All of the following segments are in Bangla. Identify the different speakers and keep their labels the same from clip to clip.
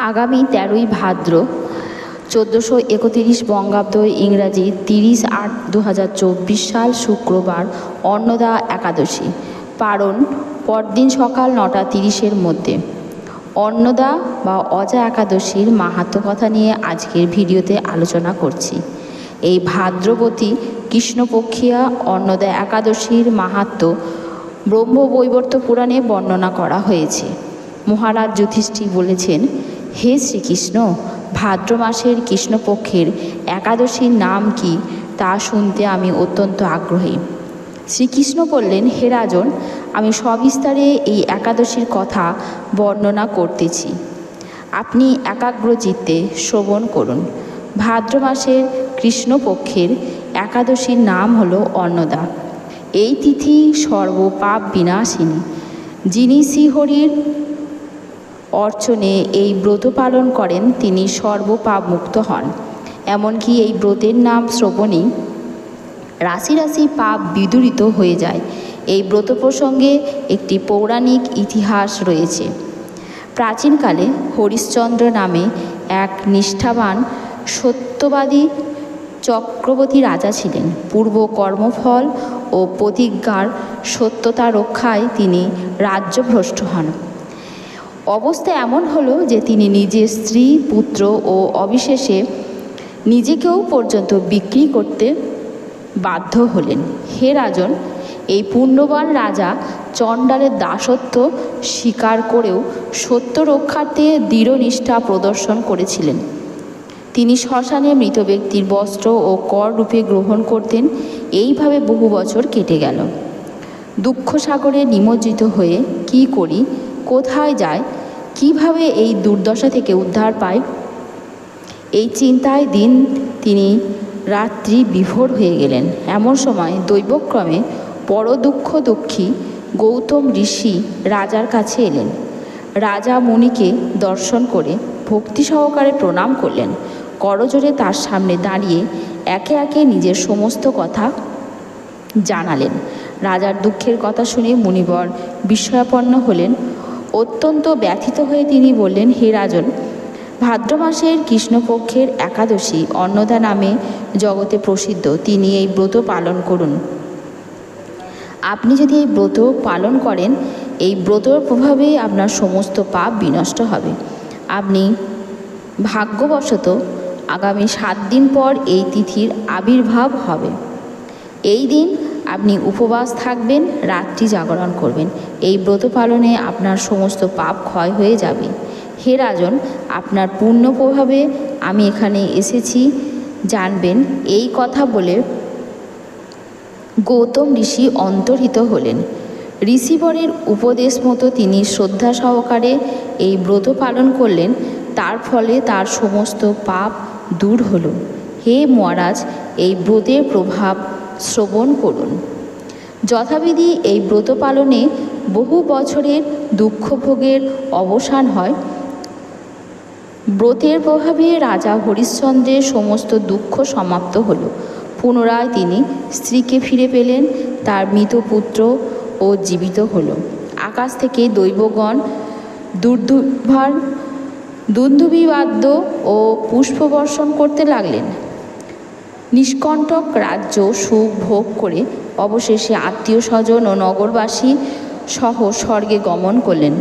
Speaker 1: আগামী তেরোই ভাদ্র চোদ্দোশো একত্রিশ বঙ্গাব্দ ইংরাজি তিরিশ আট দু হাজার চব্বিশ সাল শুক্রবার অন্নদা একাদশী, পারণ পরদিন সকাল নটা তিরিশের মধ্যে। অন্নদা বা অজা একাদশীর মাহাত্ম কথা নিয়ে আজকের ভিডিওতে আলোচনা করছি। এই ভাদ্রবতী কৃষ্ণপক্ষিয়া অন্নদা একাদশীর মাহাত্ম ব্রহ্মবৈবর্ত পুরাণে বর্ণনা করা হয়েছে। মহারাজ যুধিষ্ঠির বলেছেন হে শ্রীকৃষ্ণ, ভাদ্র মাসের কৃষ্ণপক্ষের একাদশীর নাম কি তা শুনতে আমি অত্যন্ত আগ্রহী। শ্রীকৃষ্ণ বললেন, হে রাজন, আমি সবিস্তারে এই একাদশীর কথা বর্ণনা করতেছি। আপনি একাগ্র চিত্তে শ্রবণ করুন। ভাদ্র মাসের কৃষ্ণপক্ষের একাদশীর নাম হলো অন্নদা। এই তিথি সর্বপাপ বিনাশিনী। যিনি শ্রীহরির অর্চনে এই ব্রত পালন করেন তিনি সর্বপাপ মুক্ত হন। এমনকি এই ব্রতের নাম শ্রবণেই রাশি রাশি পাপ বিদূরিত হয়ে যায়। এই ব্রত প্রসঙ্গে একটি পৌরাণিক ইতিহাস রয়েছে। প্রাচীনকালে হরিশ্চন্দ্র নামে এক নিষ্ঠাবান সত্যবাদী চক্রবর্তী রাজা ছিলেন। পূর্ব কর্মফল ও প্রতিজ্ঞার সত্যতা রক্ষায় তিনি রাজ্যভ্রষ্ট হন। অবস্থা এমন হলো যে তিনি নিজের স্ত্রী, পুত্র ও অবিশেষে নিজেকেও পর্যন্ত বিক্রি করতে বাধ্য হলেন। হে রাজন, এই পুণ্যবান রাজা চণ্ডালের দাসত্ব স্বীকার করেও সত্য রক্ষার্থে দৃঢ় নিষ্ঠা প্রদর্শন করেছিলেন। তিনি শ্মশানে মৃত ব্যক্তির বস্ত্র ও কর রূপে গ্রহণ করতেন। এইভাবে বহু বছর কেটে গেল। দুঃখ সাগরে নিমজ্জিত হয়ে কি করি, কোথায় যায় কীভাবে এই দুর্দশা থেকে উদ্ধার পায়? এই চিন্তায় দিন তিনি রাত্রি বিভোর হয়ে গেলেন। এমন সময় দৈবক্রমে বড় দুঃখ দুঃখী গৌতম ঋষি রাজার কাছে এলেন। রাজা মুনিকে দর্শন করে ভক্তি সহকারে প্রণাম করলেন। করজোরে তার সামনে দাঁড়িয়ে একে একে নিজের সমস্ত কথা জানালেন। রাজার দুঃখের কথা শুনে মুনিবর বিস্ময়াপন্ন হলেন। অত্যন্ত ব্যথিত হয়ে তিনি বললেন, হে রাজন, ভাদ্র মাসের কৃষ্ণপক্ষের একাদশী অন্নদা নামে জগতে প্রসিদ্ধ, তিনি এই ব্রত পালন করুন। আপনি যদি এই ব্রত পালন করেন, এই ব্রতর প্রভাবে আপনার সমস্ত পাপ বিনষ্ট হবে। আপনি ভাগ্যবশত আগামী সাত দিন পর এই তিথির আবির্ভাব হবে। এই দিন আপনি উপবাস থাকবেন, রাত্রি জাগরণ করবেন। এই ব্রত পালনে আপনার সমস্ত পাপ ক্ষয় হয়ে যাবে। হে রাজন, আপনার পূর্ণ প্রভাবে আমি এখানে এসেছি, জানবেন এই কথা বলে গৌতম ঋষি অন্তর্হিত হলেন। ঋষিবরের উপদেশ মতো তিনি শ্রদ্ধা সহকারে এই ব্রত পালন করলেন, তার ফলে তার সমস্ত পাপ দূর হল। হে মহারাজ, এই ব্রতের প্রভাব শ্রবণ করুন। যথাবিধি এই ব্রত পালনে বহু বছরের দুঃখভোগের অবসান হয়। ব্রতের প্রভাবে রাজা হরিশ্চন্দ্রের সমস্ত দুঃখ সমাপ্ত হল। পুনরায় তিনি স্ত্রীকে ফিরে পেলেন, তার মৃত পুত্র ও জীবিত হল। আকাশ থেকে দৈবগণ, দুর্দুভার, দুন্দুবিবাদ্য ও পুষ্পবর্ষণ করতে লাগলেন। নিষ্কণ্টক রাজ্য সুখ ভোগ করে অবশেষে আত্মীয় স্বজন ও নগরবাসী সহ স্বর্গে গমন করলেন।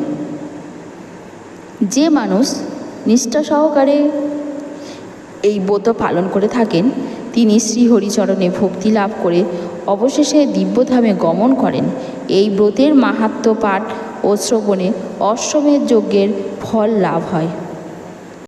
Speaker 1: যে মানুষ নিষ্ঠা সহকারে এই ব্রত পালন করে থাকেন, তিনি শ্রীহরিচরণে ভক্তি লাভ করে অবশেষে দিব্যধামে গমন করেন। এই ব্রতের মাহাত্ম্য পাঠ ও শ্রবণে অশ্বমেধ যজ্ঞের ফল লাভ হয়।